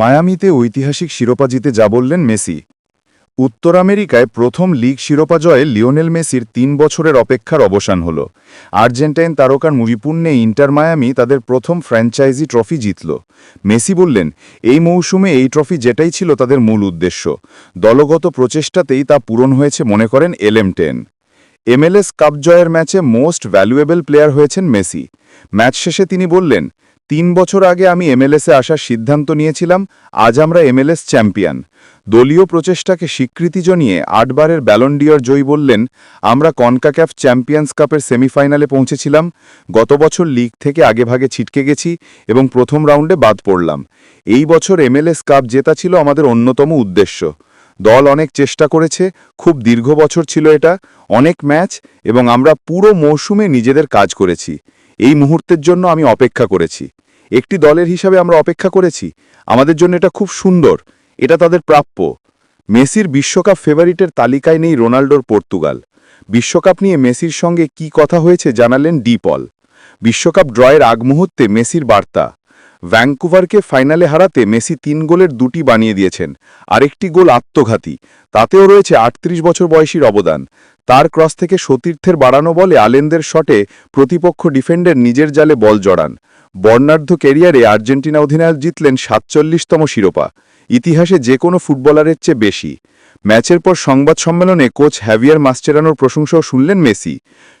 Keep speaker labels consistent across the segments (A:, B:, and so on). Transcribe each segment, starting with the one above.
A: মায়ামিতে ঐতিহাসিক শিরোপা জিতে যা বললেন মেসি। উত্তর আমেরিকায় প্রথম লিগ শিরোপা জয়ে লিওনেল মেসির তিন বছরের অপেক্ষার অবসান হল। আর্জেন্টাইন তারকার মুভিপূর্ণে ইন্টার মায়ামি তাদের প্রথম ফ্র্যাঞ্চাইজি ট্রফি জিতল। মেসি বললেন, এই মৌসুমে এই ট্রফি যেটাই ছিল তাদের মূল উদ্দেশ্য। দলগত প্রচেষ্টাতেই তা পূরণ হয়েছে মনে করেন এলএম টেন। এমএলএস কাপ জয়ের ম্যাচে মোস্ট ভ্যালুয়েবল প্লেয়ার হয়েছেন মেসি। ম্যাচ শেষে তিনি বললেন, তিন বছর আগে আমি এমএলএসে আসার সিদ্ধান্ত নিয়েছিলাম, আজ আমরা এমএলএস চ্যাম্পিয়ন। দলীয় প্রচেষ্টাকে স্বীকৃতি জানিয়ে আটবারের ব্যালন্ডিয়র জয়ী বললেন, আমরা কনকাক্যাফ চ্যাম্পিয়ন্স কাপের সেমিফাইনালে পৌঁছেছিলাম, গত বছর লিগ থেকে আগেভাগে ছিটকে গেছি এবং প্রথম রাউন্ডে বাদ পড়লাম। এই বছর এমএলএস কাপ জেতা ছিল আমাদের অন্যতম উদ্দেশ্য। দল অনেক চেষ্টা করেছে, খুব দীর্ঘ বছর ছিল এটা, অনেক ম্যাচ, এবং আমরা পুরো মৌসুমে নিজেদের কাজ করেছি। এই মুহূর্তের জন্য আমি অপেক্ষা করেছি। একটি দলের হিসাবে আমরা অপেক্ষা করেছি। আমাদের জন্য এটা খুব সুন্দর। এটা তাদের প্রাপ্য। মেসির বিশ্বকাপ ফেভারিটের তালিকায় নেই রোনাল্ডোর পর্তুগাল। বিশ্বকাপ নিয়ে মেসির সঙ্গে কি কথা হয়েছে জানালেন ডি পল। বিশ্বকাপ ড্রয়ের আগ মুহূর্তে মেসির বার্তা। ভ্যাঙ্কুভারকে ফাইনালে হারাতে মেসি তিন গোলের দুটি বানিয়ে দিয়েছেন। আরেকটি গোল আত্মঘাতী। তাতেও রয়েছে আটত্রিশ বছর বয়সীর অবদান। তার ক্রস থেকে সতীর্থের বাড়ানো বলে আলেনদের শটে প্রতিপক্ষ ডিফেন্ডার নিজের জালে বল জড়ান। বর্ণাঢ্য ক্যারিয়ারে আর্জেন্টিনা অধিনায়ক জিতলেন সাতচল্লিশতম শিরোপা। ইতিহাসে যে কোনো ফুটবলারের চেয়ে বেশি। ম্যাচের পর সংবাদ সম্মেলনে কোচ হ্যাভিয়ার মাস্টেরানোর প্রশংসাও শুনলেন মেসি।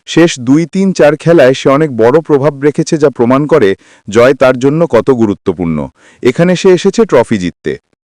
A: শেষ দুই তিন চার খেলায় সে অনেক বড় প্রভাব রেখেছে যা প্রমাণ করে জয় তার জন্য কত গুরুত্বপূর্ণ। এখানে সে এসেছে ট্রফি জিততে।